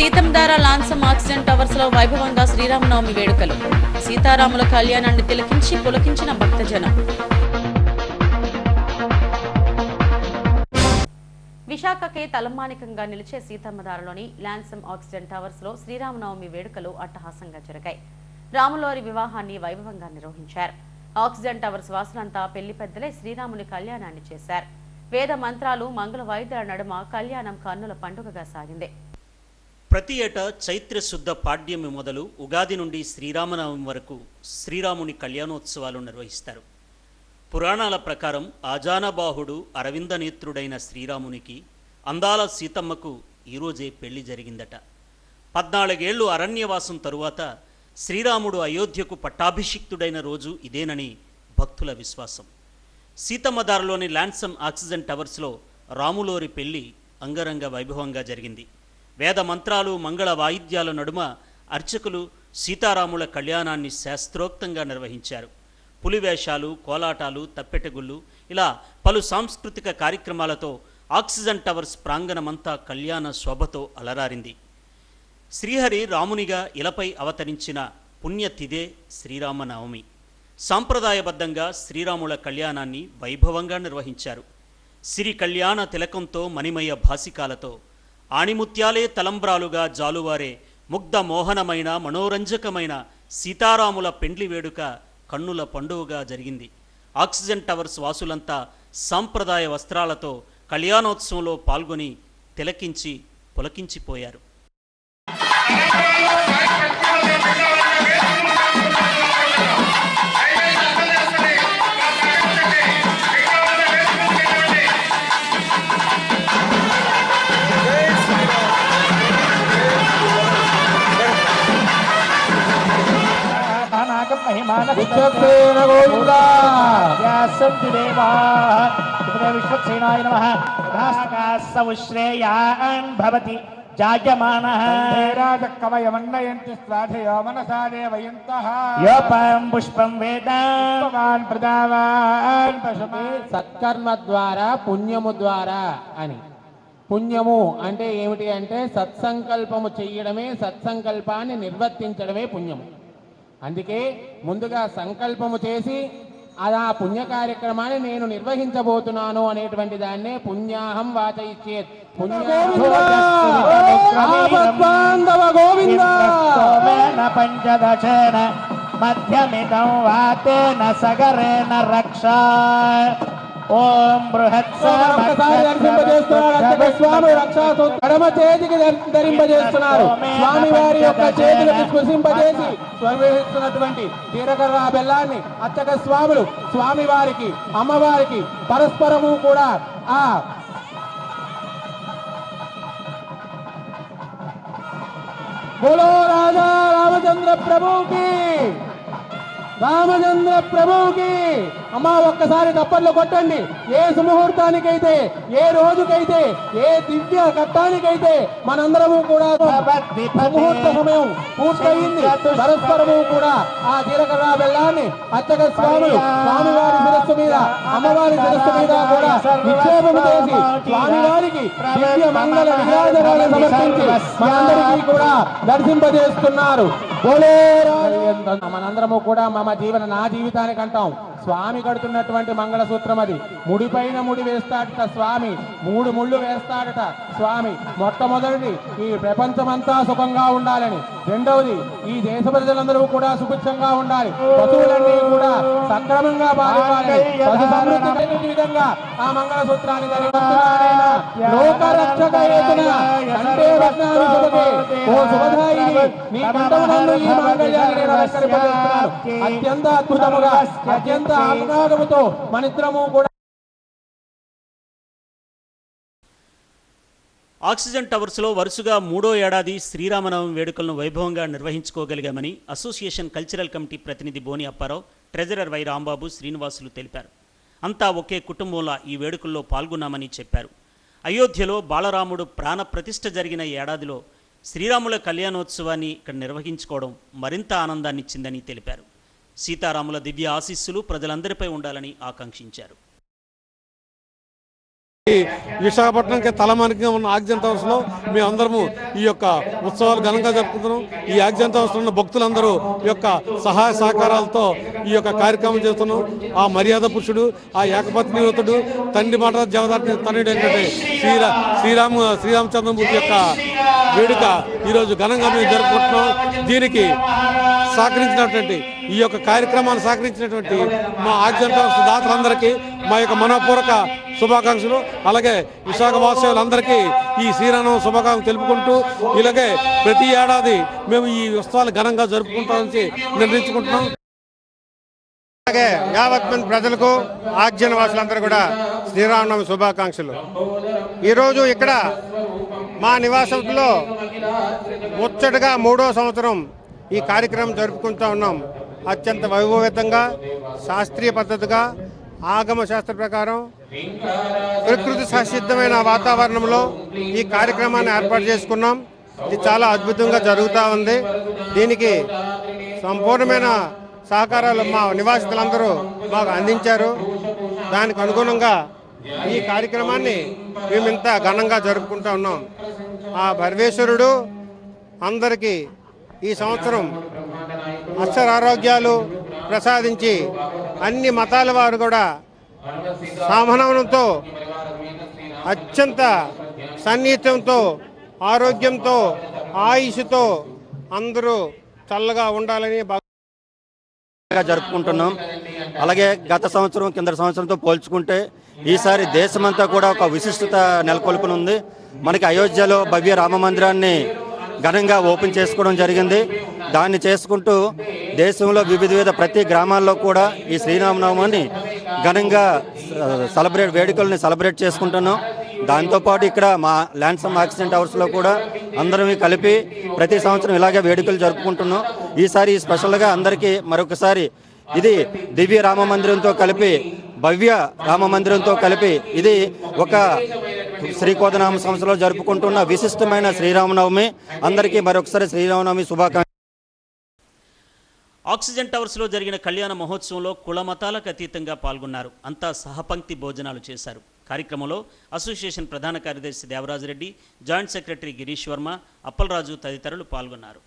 Seethammadhara లాన్సం oxygen టవర్స్లో వైభవంగా శ్రీరామనవమి వేడుకలు. సీతారాముల కళ్యాణాన్ని తిలకించి పులకించిన భక్తజనం. విశాఖకే తలమానికంగా నిలిచే సీతమ్మధారలోని లాన్సమ్ ఆక్సిజన్ టవర్స్లో శ్రీరామనవమి వేడుకలు అట్టహాసంగా జరిగాయి. రాములోరి వివాహాన్ని వైభవంగా నిర్వహించారు. ఆక్సిజన్ టవర్స్ వాసులంతా పెళ్ళి పెద్దలే శ్రీరాముని కళ్యాణాన్ని చేశారు. వేద మంత్రాలు మంగళ వాయిద్యాల నడుమ కళ్యాణం కన్నుల పండుగగా సాగింది. ప్రతి ఏటా చైత్ర శుద్ధ పాడ్యమి మొదలు ఉగాది నుండి శ్రీరామనవమి వరకు శ్రీరాముని కళ్యాణోత్సవాలు నిర్వహిస్తారు. పురాణాల ప్రకారం ఆజానబాహుడు అరవిందనేత్రుడైన శ్రీరామునికి అందాల సీతమ్మకు ఈరోజే పెళ్ళి జరిగిందట. పద్నాలుగేళ్ళు అరణ్యవాసం తరువాత శ్రీరాముడు అయోధ్యకు పట్టాభిషిక్తుడైన రోజు ఇదేనని భక్తుల విశ్వాసం. సీతమ్మదారులోని ల్యాండ్సమ్ ఆక్సిజన్ టవర్స్లో రాములోరి పెళ్ళి అంగరంగ వైభవంగా జరిగింది. వేద మంత్రాలు మంగళ వాయిద్యాల నడుమ అర్చకులు సీతారాముల కళ్యాణాన్ని శాస్త్రోక్తంగా నిర్వహించారు. పులివేషాలు కోలాటాలు తప్పెటగుళ్ళు ఇలా పలు సాంస్కృతిక కార్యక్రమాలతో ఆక్సిజన్ టవర్స్ ప్రాంగణమంతా కళ్యాణ శోభతో అలరారింది. శ్రీహరి రామునిగా ఇలపై అవతరించిన పుణ్యతిదే శ్రీరామనవమి. సాంప్రదాయబద్ధంగా శ్రీరాముల కళ్యాణాన్ని వైభవంగా నిర్వహించారు. సిరి కళ్యాణ తిలకంతో మణిమయ భాసికాలతో ఆణిముత్యాలే తలంబ్రాలుగా జాలువారే ముగ్ధ మోహనమైన మనోరంజకమైన సీతారాముల పెండ్లి వేడుక కన్నుల పండుగగా జరిగింది. ఆక్సిజన్ టవర్స్ వాసులంతా సాంప్రదాయ వస్త్రాలతో కళ్యాణోత్సవంలో పాల్గొని తిలకించి పులకించిపోయారు. విశ్వక్సేన గోవింద విశ్వక్సేనాయ నమః. సౌశ్రేయాన్ భవతి. జాయమానः. కవయమన్నయంతి శ్లాఘయో మనసా దేవయంతః. యోపం పుష్పం వేద. భగవాన్ ప్రదావాన్ పశుపే సత్కర్మ ద్వారా పుణ్యము ద్వారా అని. పుణ్యము అంటే ఏమిటి అంటే సత్సంకల్పము చెయ్యడమే సత్సంకల్పాన్ని నిర్వర్తించడమే పుణ్యము. అందుకే ముందుగా సంకల్పము చేసి అది ఆ పుణ్య కార్యక్రమాన్ని నేను నిర్వహించబోతున్నాను అనేటువంటి దాన్నే పుణ్యాహం వాచయిచ్చేత్. పుణ్యాహం గోవింద! సోమేన పంచదశేన వాతేన సగరేణ రక్ష ఓం స్వామి ఎడమ చేతికి ధరి- ధరింపజేస్తున్నారు. స్వామి వారి యొక్క చేతులకు స్పృశింపజేసి స్వీకరిస్తున్నటువంటి తీరకర్ర బెల్లాన్ని అచ్చక స్వాములు స్వామి వారికి అమ్మవారికి పరస్పరము కూడా ఆ బోలో రాజా రామచంద్ర ప్రభుకి రామచంద్ర ప్రభుకి అమ్మా ఒక్కసారి తప్పట్లు కొట్టండి. ఏ సుముహూర్తానికైతే ఏ రోజుకైతే ఏ దివ్య ఘట్టానికైతే మనందరము కూడా ముహూర్త సమయం పూర్తయింది. పరస్పరము కూడా ఆ జీలకర్ర బెల్లాన్ని అచ్చక స్వాములు స్వామివారి శిరస్సు మీద అమ్మవారి శిరస్సు మీద కూడా నిక్షేపం చేసి స్వామివారికి దివ్య మంగళ విరాజనాలు సమర్పించి మనందరికీ కూడా దర్శింపజేస్తున్నారు. మనందరము కూడా మమ జీవన నా జీవితానికి అంటాం స్వామి కడుతున్నటువంటి మంగళసూత్రం అది. ముడిపైన ముడి వేస్తాడట స్వామి. మూడు ముళ్ళు వేస్తాడట స్వామి. మొట్టమొదటిది ఈ ప్రపంచమంతా సుఖంగా ఉండాలని. రెండవది ఈ దేశ ప్రజలందరూ కూడా సుభిక్షంగా ఉండాలి. పశువులన్నీ కూడా సక్రమంగా పాల్గొనాలని పశు సమృద్ధి విధంగా ఆ మంగళసూత్రాన్ని ధరిస్తున్నాడైన రత్నాలు శుభకే ఓ శుభదాయిని కంఠమునందు ఈ మాంగళ్యాన్ని అత్యంత అద్భుతముగా అత్యంత ఆహ్లాదముతో మనిద్దరము కూడా ఆక్సిజన్ టవర్స్లో వరుసగా మూడో ఏడాది శ్రీరామనవమి వేడుకలను వైభవంగా నిర్వహించుకోగలిగామని అసోసియేషన్ కల్చరల్ కమిటీ ప్రతినిధి బోని అప్పారావు ట్రెజరర్ వై రాంబాబు శ్రీనివాసులు తెలిపారు. అంతా ఒకే కుటుంబంలో ఈ వేడుకల్లో పాల్గొన్నామని చెప్పారు. అయోధ్యలో బాలరాముడు ప్రాణప్రతిష్ఠ జరిగిన ఏడాదిలో శ్రీరాముల కళ్యాణోత్సవాన్ని ఇక్కడ నిర్వహించుకోవడం మరింత ఆనందాన్నిచ్చిందని తెలిపారు. సీతారాముల దివ్య ఆశీస్సులు ప్రజలందరిపై ఉండాలని ఆకాంక్షించారు. విశాఖపట్నంకి తలమానికంగా ఉన్న ఆక్సిజన్ హౌస్లో మేము అందరము ఈ యొక్క ఉత్సవాలు ఘనంగా జరుపుకుంటున్నాం. ఈ ఆక్సిజన్ హౌస్ ఉన్న భక్తులందరూ ఈ యొక్క సహాయ సహకారాలతో ఈ యొక్క కార్యక్రమం చేస్తున్నాం. ఆ మర్యాద పురుషుడు ఆ ఏకపత్ని యువతుడు తండ్రి మాట జవదాటి తనుడు ఏంటంటే శ్రీరా శ్రీరామ శ్రీరామచంద్రమూర్తి యొక్క వేడుక ఈరోజు ఘనంగా మేము జరుపుకుంటున్నాం. దీనికి సహకరించినటువంటి ఈ యొక్క కార్యక్రమాన్ని సహకరించినటువంటి మా ఆక్సిజన్ దాతలందరికీ మా యొక్క మనపూర్వక శుభాకాంక్షలు. అలాగే విశాఖ వాసులందరికీ ఈ శ్రీరామ శుభాకాంక్షలు తెలుపుకుంటూ ఇలాగే ప్రతి ఏడాది మేము ఈ ఉత్సవాలు ఘనంగా జరుపుకుంటామని నిర్ణయించుకుంటున్నాం. అలాగే యావత్ మంది ప్రజలకు ఆజ్ఞన వాసులందరూ కూడా శ్రీరామనవమి శుభాకాంక్షలు. ఈరోజు ఇక్కడ మా నివాసంలో ముచ్చటగా మూడో సంవత్సరం ఈ కార్యక్రమం జరుపుకుంటూ ఉన్నాం అత్యంత వైభవేతంగా శాస్త్రీయ పద్ధతిగా ఆగమ శాస్త్ర ప్రకారం ప్రకృతి సహసిద్ధమైన వాతావరణంలో ఈ కార్యక్రమాన్ని ఏర్పాటు చేసుకున్నాం. ఇది చాలా అద్భుతంగా జరుగుతూ ఉంది. దీనికి సంపూర్ణమైన సహకారాలు మా నివాసితులందరూ మాకు అందించారు. దానికి అనుగుణంగా ఈ కార్యక్రమాన్ని మేము ఇంత ఘనంగా జరుపుకుంటూ ఉన్నాం. ఆ భర్వేశ్వరుడు అందరికీ ఈ సంవత్సరం అక్షరారోగ్యాలు ప్రసాదించి అన్ని మతాల వారు కూడా సామనవనంతో అత్యంత సన్నిహితంతో ఆరోగ్యంతో ఆయుష్తో అందరూ చల్లగా ఉండాలని జరుపుకుంటున్నాం. అలాగే గత సంవత్సరం కింద సంవత్సరంతో పోల్చుకుంటే ఈసారి దేశమంతా కూడా ఒక విశిష్టత నెలకొల్పునుంది. మనకి అయోధ్యలో భవ్య రామ మందిరాన్ని ఘనంగా ఓపెన్ చేసుకోవడం జరిగింది. దాన్ని చేసుకుంటూ దేశంలో వివిధ వివిధ ప్రతి గ్రామాల్లో కూడా ఈ శ్రీరామనవమిని ఘనంగా సెలబ్రేట్ వేడుకల్ని సెలబ్రేట్ చేసుకుంటున్నాం. దాంతోపాటు ఇక్కడ మా ల్యాండ్సమ్ యాక్సిడెంట్ హౌస్లో కూడా అందరం కలిపి ప్రతి సంవత్సరం ఇలాగే వేడుకలు జరుపుకుంటున్నాం. ఈసారి స్పెషల్గా అందరికీ మరొకసారి ఇది దివ్య రామ మందిరంతో కలిపి భవ్య రామ మందిరంతో కలిపి ఇది ఒక శ్రీకోదనామ సంస్థలో జరుపుకుంటున్న విశిష్టమైన శ్రీరామనవమి. అందరికీ మరొకసారి శ్రీరామనవమి శుభాకాంక్ష ఆక్సిజన్ టవర్స్లో జరిగిన కళ్యాణ మహోత్సవంలో కుల మతాలకు అతీతంగా పాల్గొన్నారు. అంతా సహపంక్తి భోజనాలు చేశారు. కార్యక్రమంలో అసోసియేషన్ ప్రధాన కార్యదర్శి దేవరాజరెడ్డి జాయింట్ సెక్రటరీ గిరీష్ వర్మ అప్పలరాజు తదితరులు పాల్గొన్నారు.